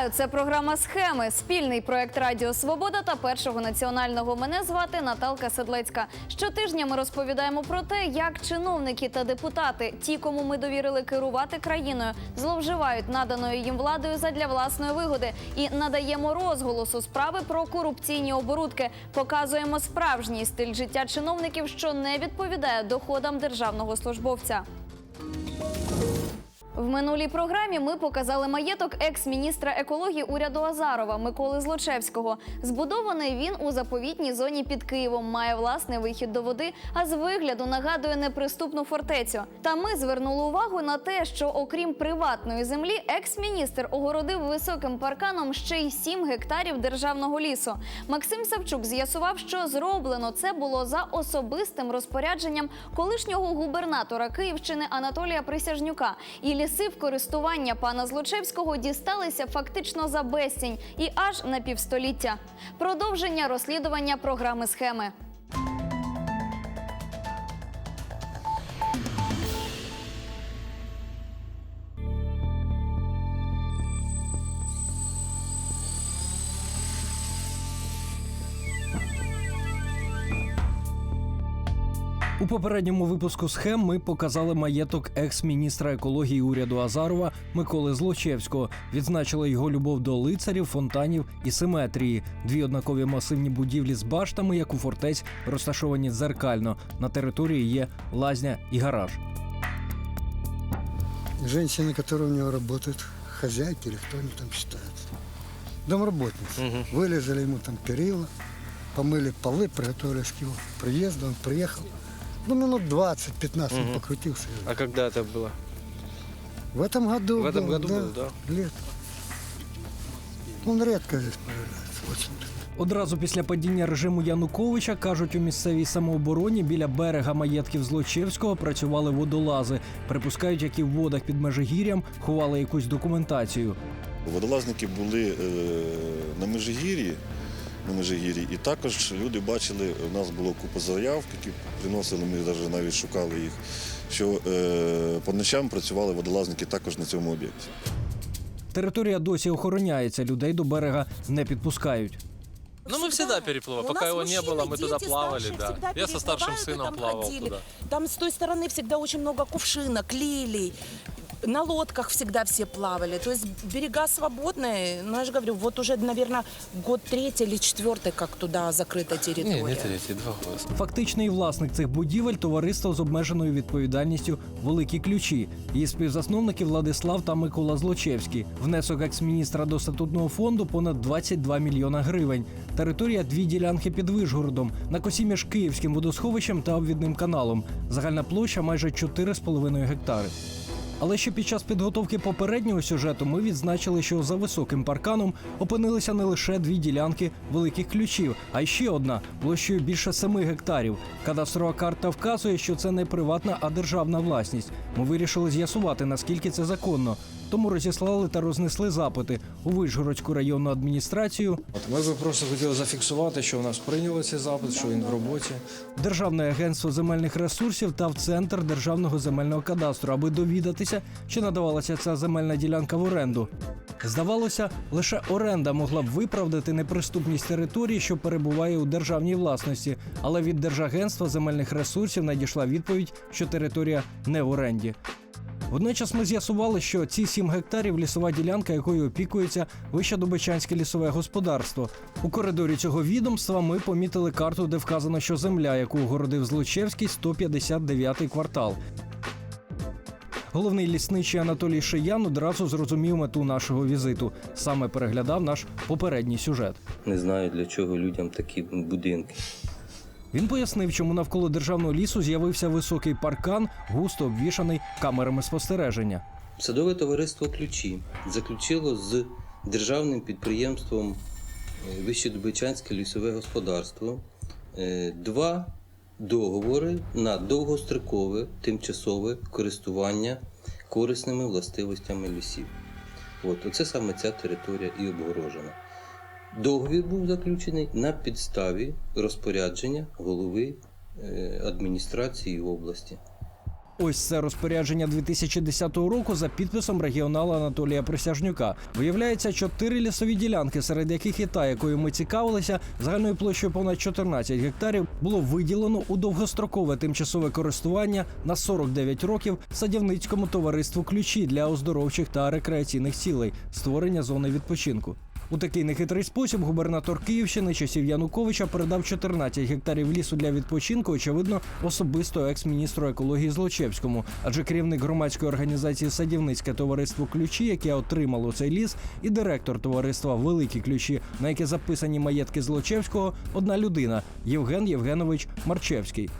Вітаю! Це програма Схеми. Спільний проект Радіо Свобода та першого національного. Мене звати Наталка Седлецька. Щотижня ми розповідаємо про те, як чиновники та депутати, ті, кому ми довірили керувати країною, зловживають наданою їм владою задля власної вигоди і надаємо розголос у справи про корупційні оборудки. Показуємо справжній стиль життя чиновників, що не відповідає доходам державного службовця. В минулій програмі ми показали маєток екс-міністра екології уряду Азарова Миколи Злочевського. Збудований він у заповітній зоні під Києвом, має власний вихід до води, а з вигляду нагадує неприступну фортецю. Та ми звернули увагу на те, що окрім приватної землі, екс-міністр огородив високим парканом ще й 7 гектарів державного лісу. Максим Савчук з'ясував, що зроблено це було за особистим розпорядженням колишнього губернатора Київщини Анатолія Присяжнюка. І ліси в користування пана Злочевського дісталися фактично за безцінь і аж на півстоліття. Продовження розслідування програми схеми. попередньому випуску схем ми показали маєток екс-міністра екології уряду Азарова Миколи Злочевського. Відзначили його любов до лицарів, фонтанів і симетрії. Дві однакові масивні будівлі з баштами, як у фортець, розташовані дзеркально. На території є лазня і гараж. Женщины, которые у него работают, хозяйки или кто они там считаются. Домработницы. Вылезали ему там перила, помыли полы, приготовились к его приезду. Он приехал. Ну, минут 20-15 он покрутился. А когда это было? В этом году В этом было, году да, был, да? Лето. Он редко здесь появляется, очень редко. Одразу після падіння режиму Януковича кажуть у місцевій самообороні біля берега маєтків Злочевського працювали водолази. Припускають, які в водах під Межигір'ям ховали якусь документацію. Водолазники були е, на Межигір'ї, на Межигір'ї, і також люди бачили, у нас було купа заяв, які приносили, ми навіть навіть шукали їх, що е, по ночам працювали водолазники також на цьому об'єкті. Територія досі охороняється, людей до берега не підпускають. Ну, мы всегда переплывали. У Пока нас его не мужчины, было, мы туда дети плавали, старшие да. всегда Я со старшим переплывают и сыном там плавал ходили. туда. Там с той стороны всегда очень много кувшинок, лилий. На лодках всегда все плавали. То есть берега свободные. Но я же говорю, вот уже, наверное, год третий или четвертый, как туда закрыта территория. Не, не третий, два года. Фактичний власник цих будівель товариство з обмеженою відповідальністю Великі ключі. Її співзасновники Владислав та Микола Злочевський. Внесок екс-міністра до статутного фонду понад 22 мільйона гривень. Територія дві ділянки під Вишгородом на косі між Київським водосховищем та обвідним каналом. Загальна площа майже 4,5 гектари. Але ще під час підготовки попереднього сюжету ми відзначили, що за високим парканом опинилися не лише дві ділянки великих ключів, а й ще одна площею більше семи гектарів. Кадастрова карта вказує, що це не приватна, а державна власність. Ми вирішили з'ясувати, наскільки це законно. Тому розіслали та рознесли запити у Вишгородську районну адміністрацію, От ми би просто хотіли зафіксувати, що в нас прийняли цей запит, що він в роботі. Державне агентство земельних ресурсів та в центр державного земельного кадастру, аби довідатися, чи надавалася ця земельна ділянка в оренду. Здавалося, лише оренда могла б виправдати неприступність території, що перебуває у державній власності, але від Держагентства земельних ресурсів надійшла відповідь, що територія не в оренді. Водночас ми з'ясували, що ці 7 гектарів лісова ділянка, якою опікується Вищедобичанське лісове господарство. У коридорі цього відомства ми помітили карту, де вказано, що земля, яку огородив Злочевський, 159-й квартал. Головний лісничий Анатолій Шиян одразу зрозумів мету нашого візиту. Саме переглядав наш попередній сюжет. Не знаю, для чого людям такі будинки. Він пояснив, чому навколо державного лісу з'явився високий паркан, густо обвішаний камерами спостереження. Садове товариство ключі заключило з державним підприємством е, Вищедобичанське лісове господарство е, два договори на довгострокове тимчасове користування корисними властивостями лісів. От, оце саме ця територія і обгорожена. Договір був заключений на підставі розпорядження голови е, адміністрації області. Ось це розпорядження 2010 року за підписом регіонала Анатолія Присяжнюка. Виявляється, чотири лісові ділянки, серед яких і та, якою ми цікавилися, загальною площею понад 14 гектарів, було виділено у довгострокове тимчасове користування на 49 років садівницькому товариству ключі для оздоровчих та рекреаційних цілей, створення зони відпочинку. У такий нехитрий спосіб губернатор Київщини часів Януковича передав 14 гектарів лісу для відпочинку, очевидно, особисто екс-міністру екології Злочевському, адже керівник громадської організації Садівницьке товариство ключі, яке отримало цей ліс, і директор товариства Великі ключі, на яке записані маєтки Злочевського, одна людина Євген Євгенович Марчевський.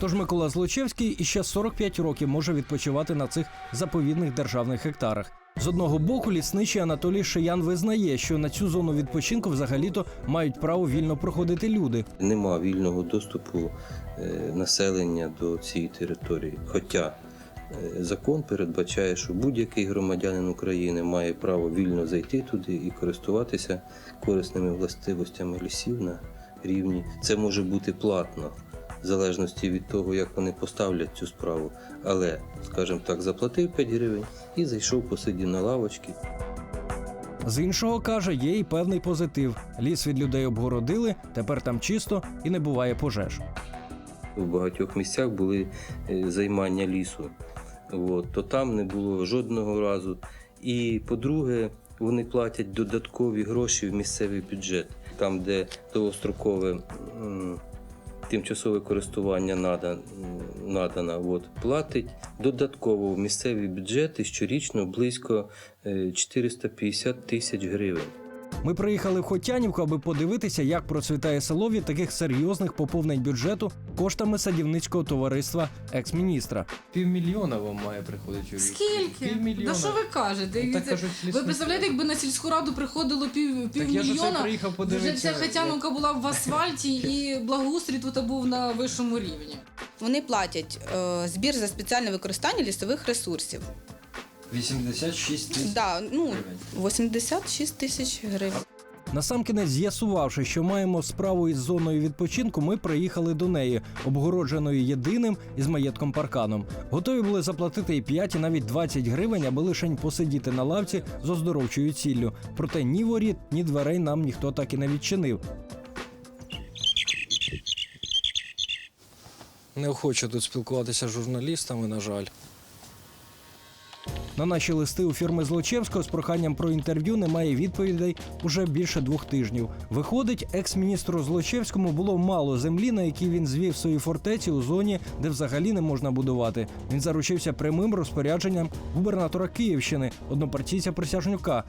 Тож Микола Злочевський іще 45 років може відпочивати на цих заповідних державних гектарах. З одного боку, лісничий Анатолій Шиян визнає, що на цю зону відпочинку взагалі-то мають право вільно проходити люди. Нема вільного доступу е, населення до цієї території. Хоча е, закон передбачає, що будь-який громадянин України має право вільно зайти туди і користуватися корисними властивостями лісів на рівні. Це може бути платно, в залежності від того, як вони поставлять цю справу. Але, скажімо так, заплатив 5 гривень і зайшов, посидів на лавочці. З іншого каже, є і певний позитив. Ліс від людей обгородили, тепер там чисто і не буває пожеж. в багатьох місцях були е, займання лісу. От, то там не було жодного разу. І по-друге, вони платять додаткові гроші в місцевий бюджет, там, де довгострокове тимчасове користування надано, надано, от, платить додатково в місцеві бюджети щорічно близько е, 450 тисяч гривень. Ми приїхали в Хотянівку, аби подивитися, як процвітає село від таких серйозних поповнень бюджету коштами садівницького товариства екс-міністра. Півмільйона вам має приходити. Скільки? Півмільйона. Да що ви кажете? Ну, так Це- кажуть, ви представляєте, якби на сільську раду приходило пів, півмільйона, вже вся Хатяновка була в асфальті і благоустрій тут був на вищому рівні. Вони платять е, збір за спеціальне використання лісових ресурсів. 86 тисяч. Да, ну, гривень. 86 тисяч гривень. Насамкінець, з'ясувавши, що маємо справу із зоною відпочинку, ми приїхали до неї, обгородженою єдиним із маєтком парканом. Готові були заплатити і 5, і навіть 20 гривень, аби лишень посидіти на лавці з оздоровчою ціллю. Проте ні воріт, ні дверей нам ніхто так і не відчинив. Не хочу тут спілкуватися з журналістами, на жаль. На наші листи у фірми Злочевського з проханням про інтерв'ю немає відповідей уже більше двох тижнів. Виходить, екс-міністру Злочевському було мало землі, на якій він звів свої фортеці у зоні, де взагалі не можна будувати. Він заручився прямим розпорядженням губернатора Київщини, однопартійця Присяжнюка.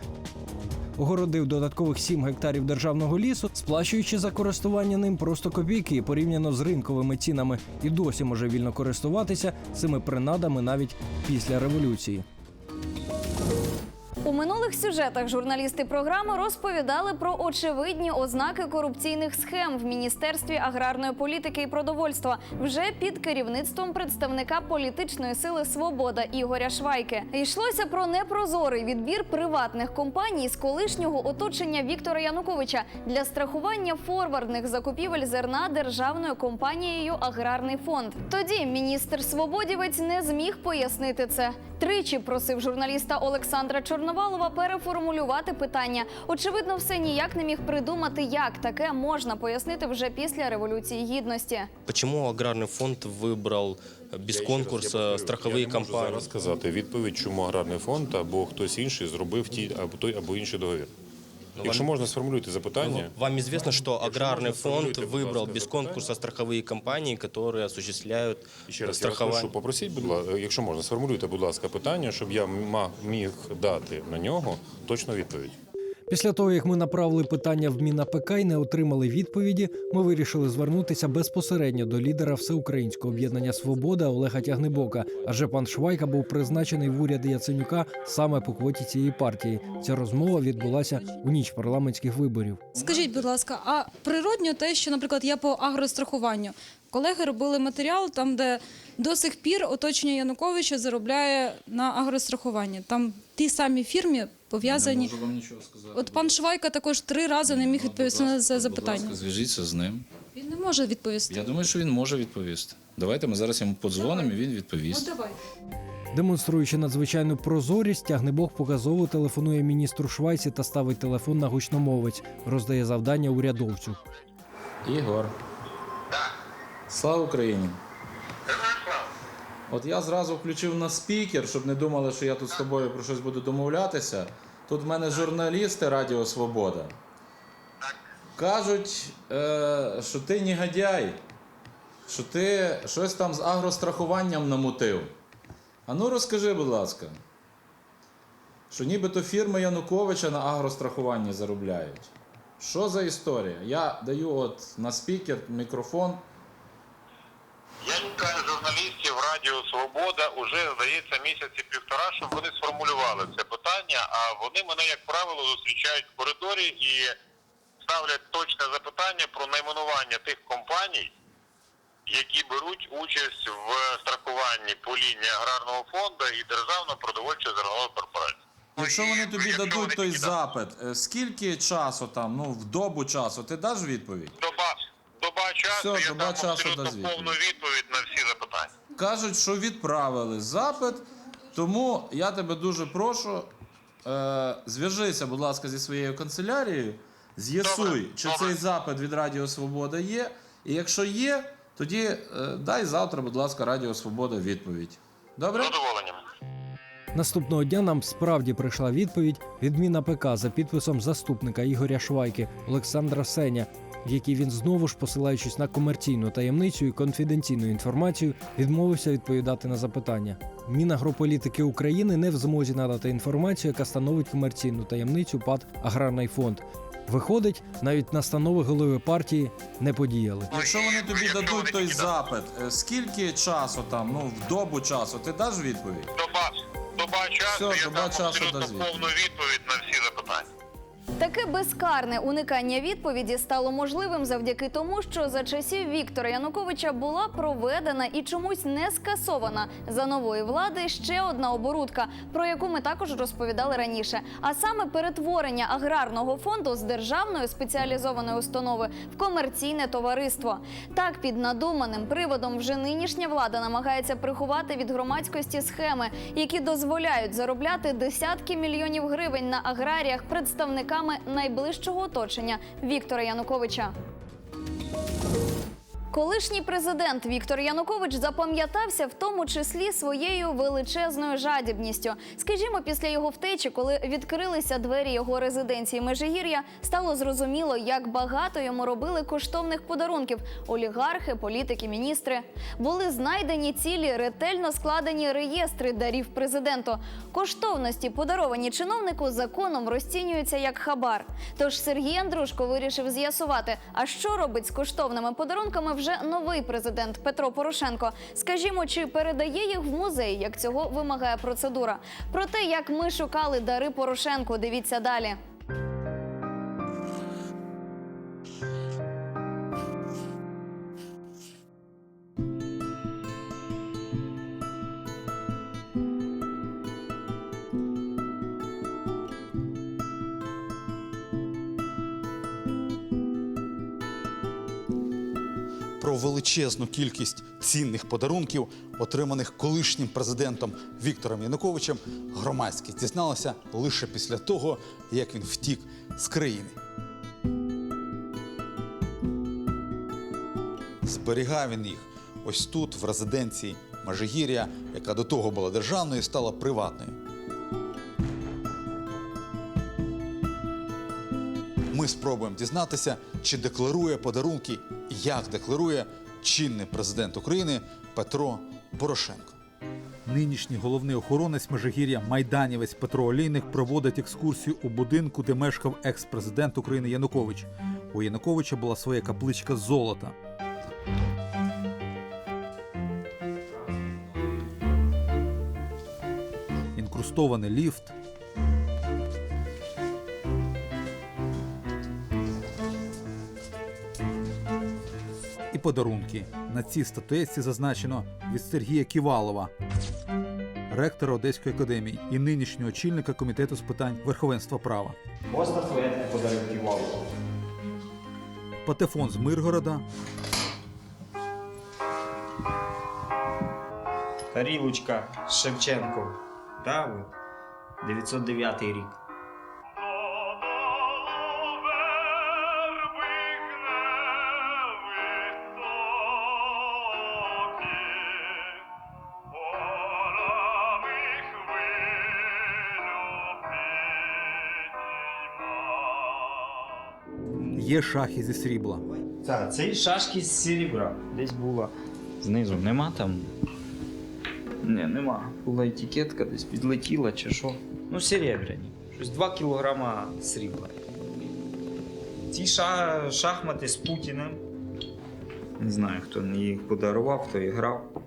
Огородив додаткових 7 гектарів державного лісу, сплачуючи за користування ним просто копійки порівняно з ринковими цінами, і досі може вільно користуватися цими принадами навіть після революції. У минулих сюжетах журналісти програми розповідали про очевидні ознаки корупційних схем в міністерстві аграрної політики і продовольства вже під керівництвом представника політичної сили Свобода Ігоря Швайки. Йшлося про непрозорий відбір приватних компаній з колишнього оточення Віктора Януковича для страхування форвардних закупівель зерна державною компанією Аграрний фонд. Тоді міністр Свободівець не зміг пояснити це. Тричі просив журналіста Олександра Чорновалова переформулювати питання. Очевидно, все ніяк не міг придумати, як таке можна пояснити вже після революції гідності. Почему аграрный фонд выбрал без конкурса страховые Я не можу компании? зараз сказати відповідь, чому аграрний фонд або хтось інший зробив ті або той або інший договір. Якщо можна сформулюйте запитання, Вам известно, что аграрный можно фонд сформулировать, выбрал пожалуйста, без запитання? конкурса страховые компании, которые осуществляют і ще раз я вас страхование. прошу, попросіть, будь ласка, якщо можна, сформулюйте, будь ласка, питання, щоб я ма- міг дати на нього точну відповідь. Після того, як ми направили питання в МінАПК і не отримали відповіді, ми вирішили звернутися безпосередньо до лідера всеукраїнського об'єднання Свобода Олега Тягнебока. Адже пан Швайка був призначений в уряд Яценюка саме по квоті цієї партії. Ця розмова відбулася у ніч парламентських виборів. Скажіть, будь ласка, а природньо те, що, наприклад, я по агрострахуванню. Колеги робили матеріал там, де до сих пір оточення Януковича заробляє на агрострахуванні. Там ті самі фірмі пов'язані. вам нічого сказати. От пан Швайка також три рази не міг відповісти на це запитання. зв'яжіться з ним. Він не може відповісти. Я думаю, що він може відповісти. Давайте ми зараз йому подзвонимо, і він відповість. давай. Демонструючи надзвичайну прозорість, тягнебог показово телефонує міністру Швайці та ставить телефон на гучномовець, роздає завдання урядовцю. Ігор. Слава Україні! От я зразу включив на спікер, щоб не думали, що я тут з тобою про щось буду домовлятися. Тут в мене журналісти Радіо Свобода. Кажуть, е, що ти негодяй, що ти щось там з агрострахуванням намутив. А ну розкажи, будь ласка, що нібито фірми Януковича на агрострахуванні заробляють. Що за історія? Я даю от на спікер мікрофон. Радіо Свобода уже, здається, місяці півтора, щоб вони сформулювали це питання, а вони мене, як правило, зустрічають в коридорі і ставлять точне запитання про найменування тих компаній, які беруть участь в страхуванні по лінії аграрного фонду і Державної продовольчої зернової корпорації. Якщо вони тобі Якщо дадуть вони той такі запит, е, скільки часу там, ну в добу часу, ти даш відповідь? Доба, доба часу, Все, я доба дам часу абсолютно дасть відповідь. повну відповідь на всі запитання. Кажуть, що відправили запит, тому я тебе дуже прошу, е, зв'яжися, будь ласка, зі своєю канцелярією, з'ясуй, чи цей запит від Радіо Свобода є. І якщо є, тоді е, дай завтра, будь ласка, Радіо Свобода відповідь. Добре? Задоволенням. Наступного дня нам справді прийшла відповідь відміна ПК за підписом заступника Ігоря Швайки Олександра Сеня, в якій він знову ж, посилаючись на комерційну таємницю і конфіденційну інформацію, відмовився відповідати на запитання. Мінагрополітики України не в змозі надати інформацію, яка становить комерційну таємницю ПАД Аграрний фонд. Виходить, навіть настанови голови партії не подіяли. Якщо вони тобі дадуть той запит, е, скільки часу там, ну в добу часу, ти даш відповідь? Доба, доба часу, Все, я доба дам часу абсолютно повну відповідь на всі запитання. Таке безкарне уникання відповіді стало можливим завдяки тому, що за часів Віктора Януковича була проведена і чомусь не скасована за нової влади ще одна оборудка, про яку ми також розповідали раніше. А саме перетворення аграрного фонду з державної спеціалізованої установи в комерційне товариство. Так, під надуманим приводом вже нинішня влада намагається приховати від громадськості схеми, які дозволяють заробляти десятки мільйонів гривень на аграріях представниками найближчого оточення Віктора Януковича. Колишній президент Віктор Янукович запам'ятався в тому числі своєю величезною жадібністю. Скажімо, після його втечі, коли відкрилися двері його резиденції Межигір'я, стало зрозуміло, як багато йому робили коштовних подарунків олігархи, політики, міністри. Були знайдені цілі ретельно складені реєстри дарів президенту. Коштовності, подаровані чиновнику, законом розцінюються як хабар. Тож Сергій Андрушко вирішив з'ясувати, а що робить з коштовними подарунками вже новий президент Петро Порошенко. Скажімо, чи передає їх в музей, як цього вимагає процедура. Про те, як ми шукали дари Порошенко, дивіться далі. Про величезну кількість цінних подарунків, отриманих колишнім президентом Віктором Януковичем, громадськість дізналася лише після того, як він втік з країни. Зберігав він їх ось тут, в резиденції Межигір'я, яка до того була державною, стала приватною. Ми спробуємо дізнатися, чи декларує подарунки як декларує чинний президент України Петро Порошенко. Нинішній головний охоронець Межигір'я майданівець Петро Олійник проводить екскурсію у будинку, де мешкав екс-президент України Янукович. У Януковича була своя капличка золота. Інкрустований ліфт, подарунки. На цій статуетці зазначено від Сергія Ківалова, ректора Одеської академії і нинішнього очільника комітету з питань верховенства права. Ось статуетку подарив Ківалову. Патефон з Миргорода, Тарілочка Шевченко. Да, 909 рік. Є шахи зі срібла. Так, це і шашки з серебра. Десь була. Знизу нема там. Ні, нема. Була етикетка, десь підлетіла чи що. Ну, серебряні. Щось 2 кілограма срібла. Ці ша... шахмати з Путіним. Не знаю, хто їх подарував, хто і грав.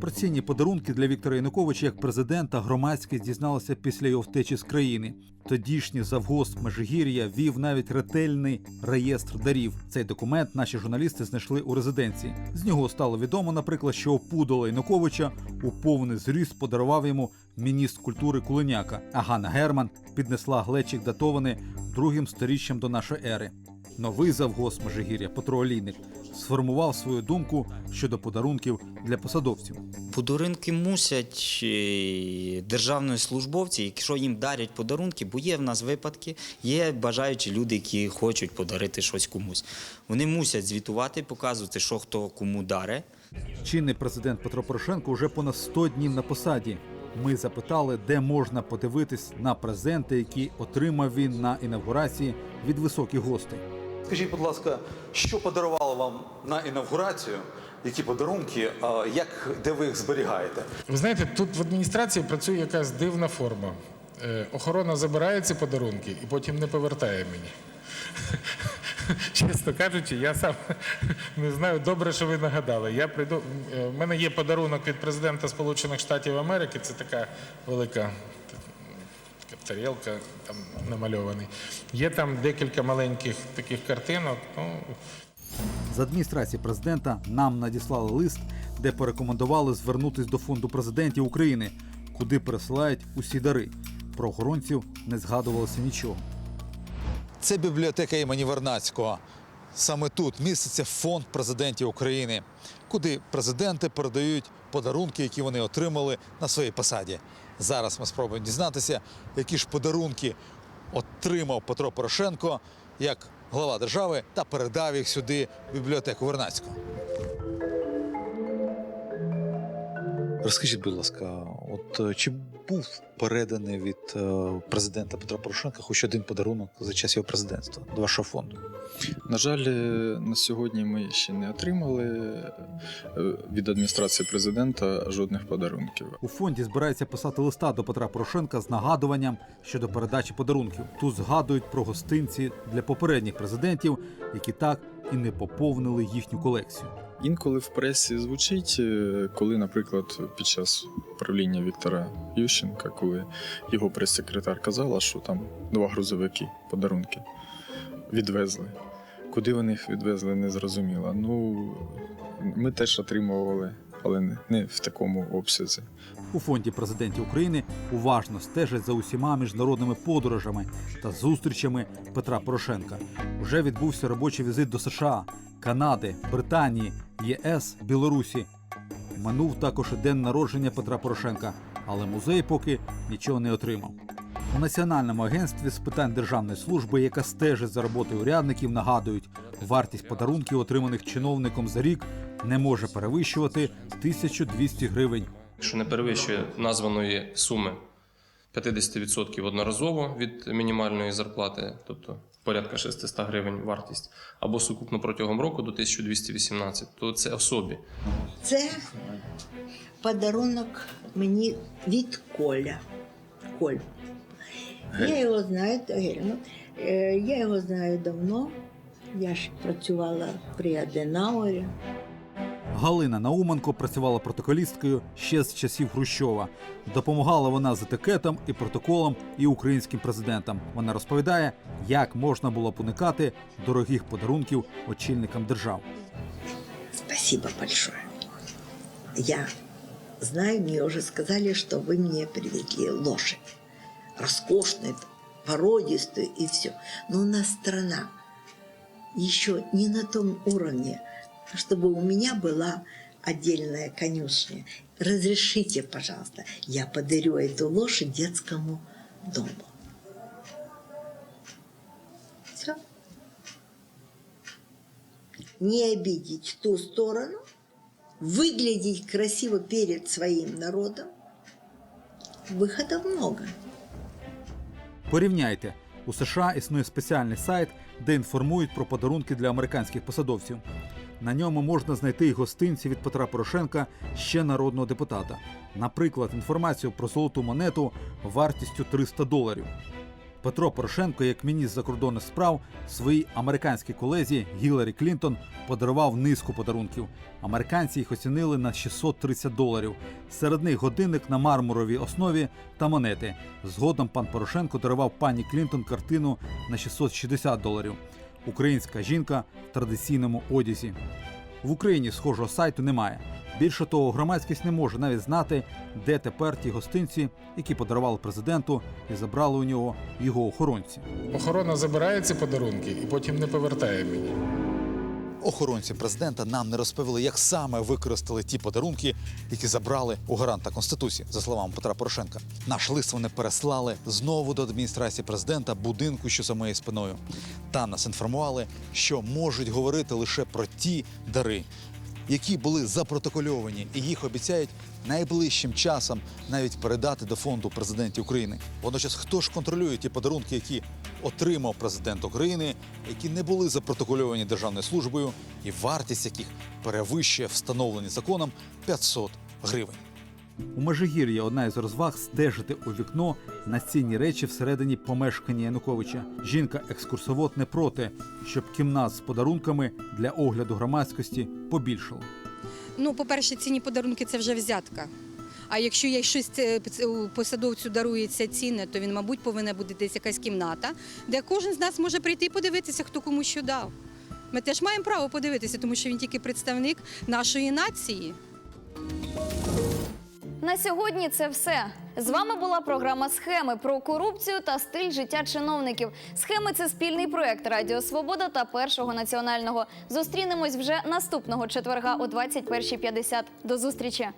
Про цінні подарунки для Віктора Януковича як президента громадськість дізналася після його втечі з країни. Тодішній завгосп Межигір'я вів навіть ретельний реєстр дарів. Цей документ наші журналісти знайшли у резиденції. З нього стало відомо, наприклад, що опудала Януковича у повний зріст подарував йому міністр культури Куленяка, а Ганна Герман піднесла глечик датований другим сторіччям до нашої ери. Новий завгосп Межигір'я Петро Олійник сформував свою думку щодо подарунків для посадовців. Подарунки мусять е, державні службовці, якщо їм дарять подарунки, бо є в нас випадки, є бажаючі люди, які хочуть подарити щось комусь. Вони мусять звітувати, показувати, що хто кому даре. Чинний президент Петро Порошенко вже понад 100 днів на посаді. Ми запитали, де можна подивитись на презенти, які отримав він на інавгурації від високих гостей. Скажіть, будь ласка, що подарувало вам на інавгурацію? Які подарунки, як, де ви їх зберігаєте? Ви знаєте, тут в адміністрації працює якась дивна форма. Е, Охорона забирає ці подарунки і потім не повертає мені. Чесно кажучи, я сам не знаю. Добре, що ви нагадали. Я прийду. е, В мене є подарунок від президента Сполучених Штатів Америки. Це така велика тарілка, там намальований. Є там декілька маленьких таких картинок. Ну, З адміністрації президента нам надіслали лист, де порекомендували звернутись до фонду президентів України, куди пересилають усі дари. Про охоронців не згадувалося нічого. Це бібліотека імені Вернацького. Саме тут міститься фонд президентів України, куди президенти передають подарунки, які вони отримали на своїй посаді. Зараз ми спробуємо дізнатися, які ж подарунки отримав Петро Порошенко як глава держави та передав їх сюди в бібліотеку Вернацького. Розкажіть, будь ласка, от е, чи був переданий від е, президента Петра Порошенка хоч один подарунок за час його президентства до вашого фонду? На жаль, е, на сьогодні ми ще не отримали е, від адміністрації президента жодних подарунків. У фонді збирається писати листа до Петра Порошенка з нагадуванням щодо передачі подарунків. Тут згадують про гостинці для попередніх президентів, які так і не поповнили їхню колекцію. Інколи в пресі звучить, е, коли, наприклад, під час правління Віктора Ющенка, коли його прес-секретар казала, що там два грузовики подарунки відвезли. Куди вони їх відвезли, не зрозуміло. Ну, ми теж отримували, але не- в такому обсязі. У фонді президентів України уважно стежать за усіма міжнародними подорожами та зустрічами Петра Порошенка. Вже відбувся робочий візит до США, Канади, Британії, ЄС, Білорусі. Минув також і день народження Петра Порошенка, але музей поки нічого не отримав. У Національному агентстві з питань державної служби, яка стежить за роботою урядників, нагадують, вартість подарунків, отриманих чиновником за рік, не може перевищувати 1200 гривень. що не перевищує названої суми 50% одноразово від мінімальної зарплати, тобто порядка 600 гривень вартість, або сукупно протягом року до 1218, то це особі. Це подарунок мені від Коля. Коль. Я його знаю, ну, е, я його знаю давно. Я ж працювала при Аденаурі. Галина Науменко працювала протоколісткою ще з часів Хрущова. Допомагала вона з етикетом і протоколом і українським президентам. Вона розповідає, як можна було б уникати дорогих подарунків очільникам держав. Спасибо большое. Я знаю, мне уже сказали, что вы мне привезли лошадь. Роскошную, породистую и все. Но у нас страна еще не на том уровне, чтобы у меня была отдельная конюшня. Разрешите, пожалуйста, я подарю эту лошадь детскому дому. Все. Не обидеть ту сторону, выглядеть красиво перед своим народом. Выходов много. Порівняйте, у США існує спеціальний сайт, де інформують про подарунки для американських посадовців. На ньому можна знайти й гостинці від Петра Порошенка ще народного депутата. Наприклад, інформацію про золоту монету вартістю 300 доларів. Петро Порошенко, як міністр закордонних справ, своїй американській колезі Гіларі Клінтон подарував низку подарунків. Американці їх оцінили на 630 доларів. Серед них годинник на мармуровій основі та монети. Згодом пан Порошенко дарував пані Клінтон картину на 660 доларів. Українська жінка в традиційному одязі. В Україні схожого сайту немає. Більше того, громадськість не може навіть знати, де тепер ті гостинці, які подарували президенту і забрали у нього його охоронці. Охорона забирає ці подарунки і потім не повертає мені. Охоронці президента нам не розповіли, як саме використали ті подарунки, які забрали у гаранта Конституції, за словами Петра Порошенка. Наш лист вони переслали знову до адміністрації президента будинку, що за моєю спиною. Там нас інформували, що можуть говорити лише про ті дари, які були запротокольовані, і їх обіцяють найближчим часом навіть передати до фонду президентів України. Водночас, хто ж контролює ті подарунки, які отримав президент України, які не були запротокольовані державною службою, і вартість яких перевищує встановлені законом 500 гривень. У Межигір'ї одна із розваг стежити у вікно на цінні речі всередині помешкання Януковича. Жінка-екскурсовод не проти, щоб кімнат з подарунками для огляду громадськості побільшало. Ну, по-перше, цінні подарунки це вже взятка. А якщо я щось е, посадовцю дарується цінне, то він, мабуть, повинна бути десь якась кімната, де кожен з нас може прийти і подивитися, хто кому що дав. Ми теж маємо право подивитися, тому що він тільки представник нашої нації. На сьогодні це все. З вами була програма Схеми про корупцію та стиль життя чиновників. Схеми це спільний проект Радіо Свобода та Першого національного. Зустрінемось вже наступного четверга о 21.50. До зустрічі.